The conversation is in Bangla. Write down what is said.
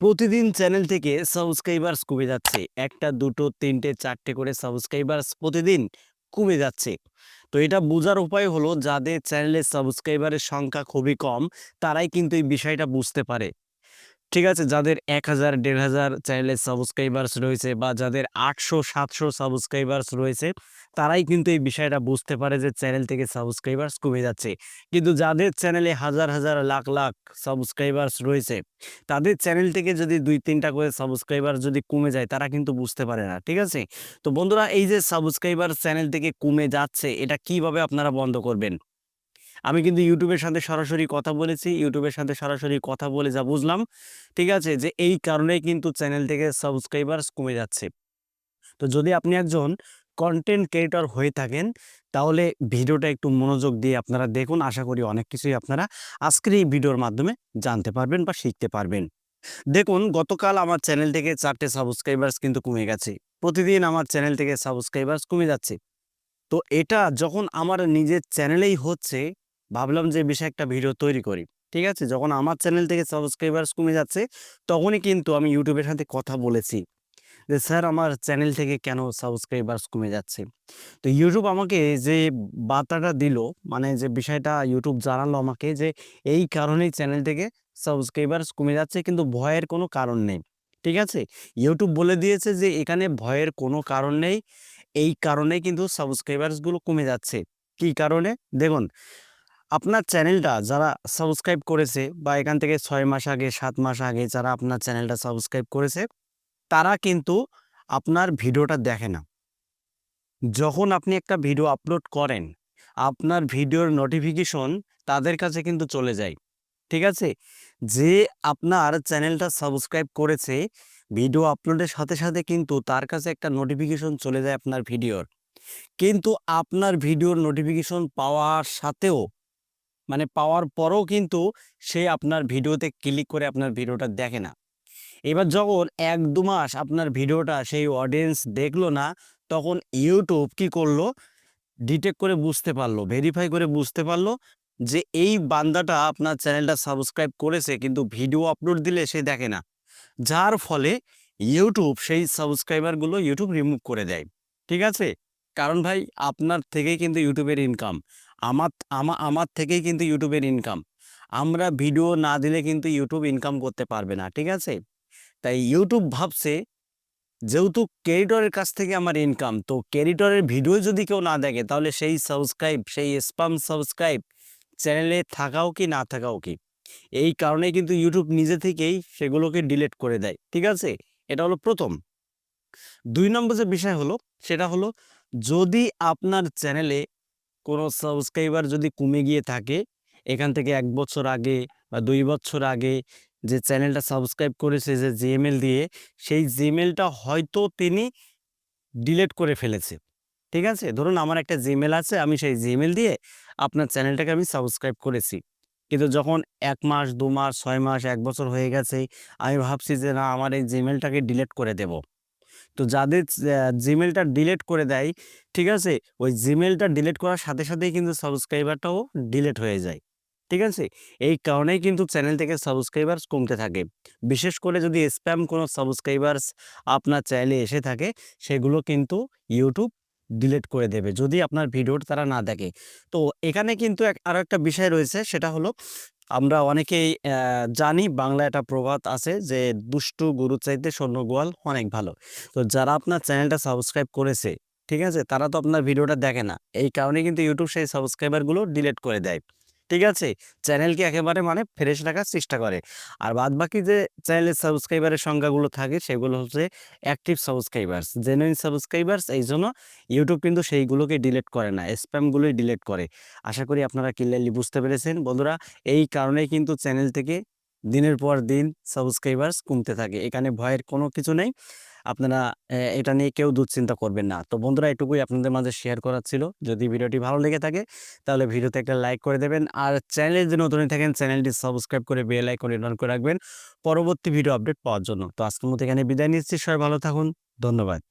প্রতিদিন চ্যানেল থেকে সাবস্ক্রাইবার্স কমে যাচ্ছে। একটা, দুটো, তিনটে, চারটে করে সাবস্ক্রাইবার্স প্রতিদিন কমে যাচ্ছে। তো এটা বোঝার উপায় হলো, যাদের চ্যানেলের সাবস্ক্রাইবারের সংখ্যা খুবই কম, তারাই কিন্তু এই বিষয়টা বুঝতে পারে। ঠিক আছে? যাদের এক হাজার, দেড় হাজার চ্যানেলে সাবস্ক্রাইবার্স রয়েছে বা যাদের আটশো, সাতশো সাবস্ক্রাইবার্স রয়েছে, তারাই কিন্তু এই বিষয়টা বুঝতে পারে যে চ্যানেল থেকে সাবস্ক্রাইবার্স কমে যাচ্ছে। কিন্তু যাদের চ্যানেলে হাজার হাজার, লাখ লাখ সাবস্ক্রাইবার্স রয়েছে, তাদের চ্যানেল থেকে যদি দুই, তিনটা করে সাবস্ক্রাইবার যদি কমে যায়, তারা কিন্তু বুঝতে পারে না, ঠিক আছে? তো বন্ধুরা, এই যে সাবস্ক্রাইবার চ্যানেল থেকে কমে যাচ্ছে, এটা কীভাবে আপনারা বন্ধ করবেন? আমি কিন্তু ইউটিউবের সাথে সরাসরি কথা বলেছি, ইউটিউবের সাথে সরাসরি কথা বলে যা বুঝলাম, ঠিক আছে? যে এই কারণেই কিন্তু চ্যানেল থেকে সাবস্ক্রাইবার্স কমে যাচ্ছে। তো যদি আপনি একজন কন্টেন্ট ক্রিয়েটর হয়ে থাকেন, তাহলে ভিডিওটা একটু মনোযোগ দিয়ে আপনারা দেখুন। আশা করি অনেক কিছুই আপনারা আজকের এই ভিডিওর মাধ্যমে জানতে পারবেন বা শিখতে পারবেন। দেখুন, গতকাল আমার চ্যানেল থেকে চারটে সাবস্ক্রাইবার্স কিন্তু কমে গেছে। প্রতিদিন আমার চ্যানেল থেকে সাবস্ক্রাইবার্স কমে যাচ্ছে। তো এটা যখন আমার নিজের চ্যানেলেই হচ্ছে ভাবলাম যে বিষয়ে একটা ভিডিও তৈরি করি, ঠিক আছে? যখন আমার চ্যানেল থেকে সাবস্ক্রাইবার্স কমে যাচ্ছে, তখনই কিন্তু আমি ইউটিউবের সাথে কথা বলেছি যে, স্যার, আমার চ্যানেল থেকে কেন সাবস্ক্রাইবার্স কমে যাচ্ছে? তো ইউটিউব আমাকে যে বার্তাটা দিল মানে যে বিষয়টা ইউটিউব জানালো আমাকে যে, এই কারণেই চ্যানেল থেকে সাবস্ক্রাইবার্স কমে যাচ্ছে, কিন্তু ভয়ের কোনো কারণ নেই। ঠিক আছে? ইউটিউব বলে দিয়েছে যে, এখানে ভয়ের কোনো কারণ নেই, এই কারণে কিন্তু সাবস্ক্রাইবার্সগুলো কমে যাচ্ছে। কি কারণে? দেখুন আপনার চ্যানেলটা যারা সাবস্ক্রাইব করেছে বা এখান থেকে ছয় মাস আগে, সাত মাস আগে যারা আপনার চ্যানেলটা সাবস্ক্রাইব করেছে, তারা কিন্তু আপনার ভিডিওটা দেখে না। যখন আপনি একটা ভিডিও আপলোড করেন, আপনার ভিডিওর নোটিফিকেশন তাদের কাছে কিন্তু চলে যায়। ঠিক আছে? যে আপনার চ্যানেলটা সাবস্ক্রাইব করেছে, ভিডিও আপলোডের সাথে সাথে কিন্তু তার কাছে একটা নোটিফিকেশন চলে যায় আপনার ভিডিওর। কিন্তু আপনার ভিডিওর নোটিফিকেশন পাওয়ার সাথেও মানে পাওয়ার পরেও কিন্তু সে আপনার ভিডিওতে ক্লিক করে আপনার ভিডিওটা দেখে না। এবার যখন এক দু মাস আপনার ভিডিওটা সেই অডিয়েন্স দেখল না, তখন ইউটিউব কি করল? ডিটেক্ট করে বুঝতে পারল ভেরিফাই করে বুঝতে পারল যে এই বান্দাটা আপনার চ্যানেলটা সাবস্ক্রাইব করেছে কিন্তু ভিডিও আপলোড দিলে সে দেখে না। যার ফলে ইউটিউব সেই সাবস্ক্রাইবারগুলো ইউটিউব রিমুভ করে দেয়। ঠিক আছে? কারণ ভাই, আপনার থেকেই কিন্তু ইউটিউবের ইনকাম আমার, আমা, আমার থেকেই কিন্তু ইউটিউবের ইনকাম আমরা ভিডিও না দিলে কিন্তু ইউটিউব ইনকাম করতে পারবে না, ঠিক আছে? তাই ইউটিউব ভাবছে, যেহেতু ক্রেডিটরের কাছ থেকে আমার ইনকাম তো ক্রেডিটরের ভিডিও যদি কেউ না দেখে, তাহলে সেই সাবস্ক্রাইব সেই স্পাম সাবস্ক্রাইব চ্যানেলে থাকাও কি, না থাকাও কি? এই কারণে কিন্তু ইউটিউব নিজে থেকেই সেগুলোকে ডিলিট করে দেয়, ঠিক আছে? এটা হলো প্রথম। দুই নম্বর যে বিষয় হলো, সেটা হলো, যদি আপনার চ্যানেলে কোনো সাবস্ক্রাইবার যদি কমে গিয়ে থাকে, এখান থেকে এক বছর আগে বা দুই বছর আগে যে চ্যানেলটা সাবস্ক্রাইব করেছে যে জিএমএল দিয়ে, সেই জিমেলটা হয়তো তিনি ডিলেট করে ফেলেছে। ঠিক আছে? ধরুন আমার একটা জিমেল আছে, আমি সেই জিমেল দিয়ে আপনার চ্যানেলটাকে আমি সাবস্ক্রাইব করেছি। কিন্তু যখন এক মাস, দু মাস, ছয় মাস, এক বছর হয়ে গেছে, আমি ভাবছি যে না, আমার এই জিমেলটাকে ডিলেট করে দেব। তো যাদের জিমেলটা ডিলেট করে দেয়, ঠিক আছে? ওই জিমেলটা ডিলেট করার সাথে সাথেই কিন্তু সাবস্ক্রাইবারটাও ডিলেট হয়ে যায়, ঠিক আছে? এই কারণেই কিন্তু চ্যানেল থেকে সাবস্ক্রাইবার্স কমতে থাকে। বিশেষ করে যদি স্প্যাম কোনো সাবস্ক্রাইবার্স আপনার চ্যানেলে এসে থাকে, সেগুলো কিন্তু ইউটিউব ডিলেট করে দেবে। যদি আপনার ভিডিওটা তারা না দেখে। তো এখানে কিন্তু আরও একটা বিষয় রয়েছে, সেটা হলো আমরা অনেকেই জানি বাংলা একটা প্রবাদ আছে যে, দুষ্টু গুরু চাইতে স্বর্ণ গোয়াল অনেক ভালো। তো যারা আপনার চ্যানেলটা সাবস্ক্রাইব করেছে, ঠিক আছে? তারা তো আপনার ভিডিওটা দেখে না। এই কারণে কিন্তু ইউটিউব সেই সাবস্ক্রাইবারগুলো ডিলেট করে দেয়। ঠিক আছে? চ্যানেলকে একেবারে মানে ফ্রেশ রাখার চেষ্টা করে। আর বাদ বাকি যে চ্যানেলের সাবস্ক্রাইবারের সংখ্যাগুলো থাকে, সেগুলো হচ্ছে অ্যাক্টিভ সাবস্ক্রাইবার্স জেনুইন সাবস্ক্রাইবার্স এই জন্য ইউটিউব কিন্তু সেইগুলোকে ডিলেট করে না স্প্যামগুলোই ডিলেট করে। আশা করি আপনারা ক্লিয়ারলি বুঝতে পেরেছেন। বন্ধুরা, এই কারণেই কিন্তু চ্যানেল থেকে দিনের পর দিন সাবস্ক্রাইবার্স কমতে থাকে। এখানে ভয়ের কোনো কিছু নেই। আপনারা এটা নিয়ে কেউ দুশ্চিন্তা করবেন না। তো বন্ধুরা, এটুকুই আপনাদের মাঝে শেয়ার করার ছিল। যদি ভিডিওটি ভালো লেগে থাকে, তাহলে ভিডিওতে একটা লাইক করে দেবেন। আর চ্যানেলে যদি নতুন থাকেন চ্যানেলটি সাবস্ক্রাইব করে বেল আইকন অন করে রাখবেন। পরবর্তী ভিডিও আপডেট পাওয়ার জন্য। তো আজকের মতো এখানে বিদায় নিচ্ছি। সবাই ভালো থাকুন। ধন্যবাদ।